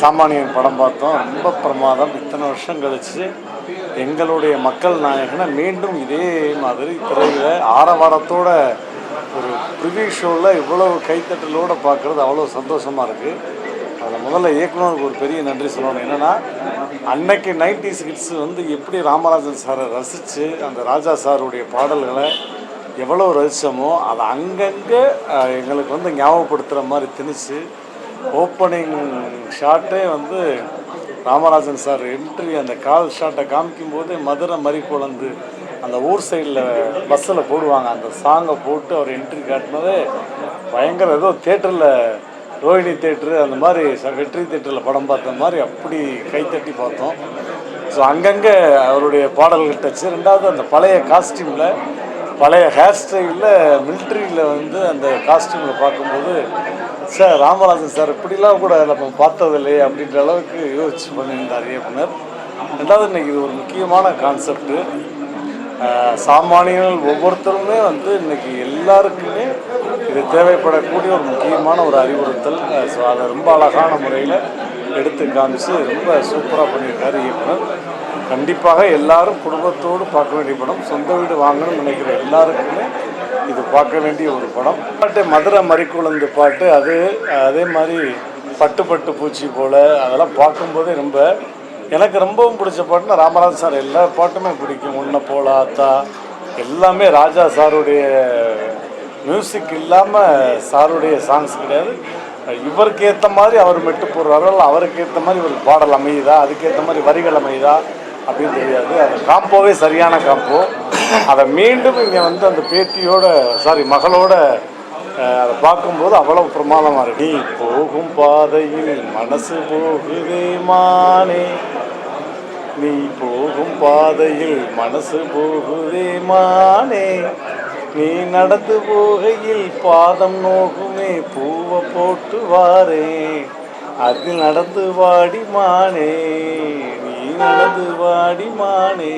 சாமானியன் படம் பார்த்தோம். ரொம்ப பிரமாதம். இத்தனை வருஷம் கழிச்சு எங்களுடைய மக்கள் நாயகனை மீண்டும் இதே மாதிரி திரையில் ஆரவாரத்தோட ஒரு ப்ரிவியூ ஷோவில் இவ்வளவு கைத்தட்டலோடு பார்க்குறது அவ்வளோ சந்தோஷமாக இருக்குது அதில் முதல்ல இயக்குனருக்கு ஒரு பெரிய நன்றி சொல்லணும். என்னென்னா அன்னைக்கு நைன்டிஸ் கிட்ஸ் வந்து எப்படி ராமராஜன் சாரை ரசித்து அந்த ராஜா சாருடைய பாடல்களை எவ்வளோ ரசித்தோமோ அதை அங்கங்கே எங்களுக்கு வந்து ஞாபகப்படுத்துகிற மாதிரி திணிச்சு ஓப்பனிங் ஷாட்டே வந்து ராமராஜன் சார் என்ட்ரி அந்த கால் ஷாட்டை காமிக்கும்போது மதுரை மறி குழந்து அந்த ஊர் சைடில் பஸ்ஸில் போடுவாங்க. அந்த சாங்கை போட்டு அவர் என்ட்ரி காட்டினதே பயங்கர ஏதோ தேட்டரில் ரோஹிணி தேட்டரு அந்த மாதிரி வெற்றி தேட்டரில் படம் பார்த்த மாதிரி அப்படி கைத்தட்டி பார்த்தோம். ஸோ அங்கங்கே அவருடைய பாடல்கள் டச்சு ரெண்டாவது அந்த பழைய காஸ்டியூமில் பழைய ஹேர் ஸ்டைலில் மிலிட்ரியில் வந்து அந்த காஸ்டியூமில் பார்க்கும்போது சார் ராமராஜன் சார் இப்படிலாம் கூட நம்ம பார்த்ததில்லையே அப்படின்ற அளவுக்கு யோசிச்சு பண்ணியிருந்தார் இயக்குனர். ரெண்டாவது இன்றைக்கி இது ஒரு முக்கியமான கான்செப்ட்டு சாமானியர்கள் ஒவ்வொருத்தருமே வந்து இன்றைக்கி எல்லாருக்குமே இது தேவைப்படக்கூடிய ஒரு முக்கியமான ஒரு அறிவுறுத்தல். ஸோ அதை ரொம்ப அழகான முறையில் எடுத்து காமிச்சு ரொம்ப சூப்பராக பண்ணியிருக்காரு இயக்குனர். கண்டிப்பாக எல்லாரும் குடும்பத்தோடு பார்க்க வேண்டிய படம். சொந்த வீடு வாங்கணும்னு நினைக்கிற எல்லாருக்குமே இது பார்க்க வேண்டிய ஒரு படம். பாட்டு மதுரை மறிக்குழந்து பாட்டு அது அதே மாதிரி பட்டு பட்டு பூச்சி போல் அதெல்லாம் பார்க்கும்போதே ரொம்ப எனக்கு ரொம்பவும் பிடிச்ச பாட்டுனா ராமராஜ் சார். எல்லா பாட்டுமே பிடிக்கும். உன்னை போல ஆத்தா எல்லாமே ராஜா சாருடைய மியூசிக் இல்லாமல் சாருடைய சாங்ஸ் கிடையாது. இவருக்கு ஏற்ற மாதிரி அவர் மெட்டு போடுறாரோ இல்லை அவருக்கு ஏற்ற மாதிரி ஒரு பாடல் அமையுதா அதுக்கேற்ற மாதிரி வரிகள் அமையுதா அப்படின்னு தெரியாது. அந்த காம்போவே சரியான காம்போ. அதை மீண்டும் இங்கே வந்து அந்த பேத்தியோட சாரி மகளோட அதை பார்க்கும்போது அவ்வளவு பிரமாதமாக இருக்கு. நீ போகும் பாதையில் மனசு போகுதே மானே. நீ போகும் பாதையில் மனசு போகுதே மானே. நீ நடந்து போகையில் பாதம் நோகுமே பூவை போட்டு வாரே. அது நடந்து வாடி மானே. நடந்து வாடி மானே